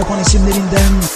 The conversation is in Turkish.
yapan isimlerinden.